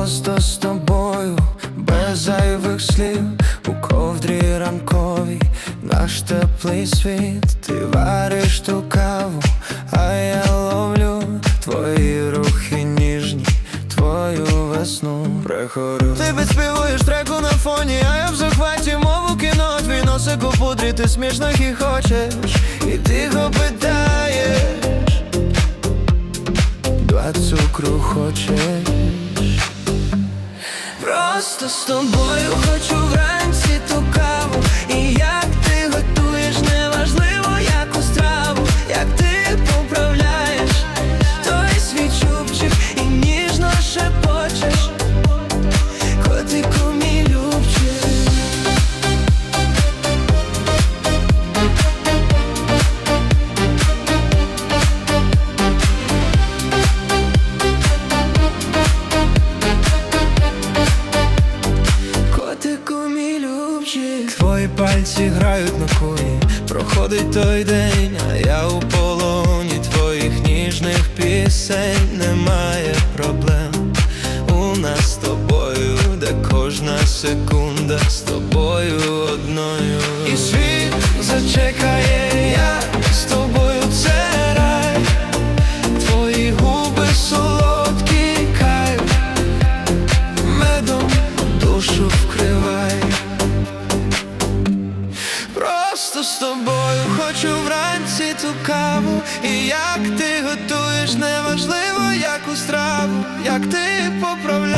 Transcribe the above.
Просто з тобою, без зайвих слів, у ковдрі ранковій, наш теплий світ, ти вариш ту каву, а я ловлю твої рухи ніжні, твою весну. Прихорю. Ти підспівуєш треку на фоні, а я в захваті мову кіно, твій носик у пудрі, ти смішно хіхочеш, і тихо питаєш. Два цукру хочеш Просто з тобою хочу вранці ту Пальці грають на куні Проходить той день, а я у полоні. Твоїх ніжних пісень немає проблем. У нас з тобою, де кожна секунда з тобою одною. І світ зачекає, я з тобою це рай. Твої губи солодкі кайф. Медом душу вкривай. Просто з тобою хочу вранці ту каву. І як ти готуєш, неважливо яку страву, як ти поправляєш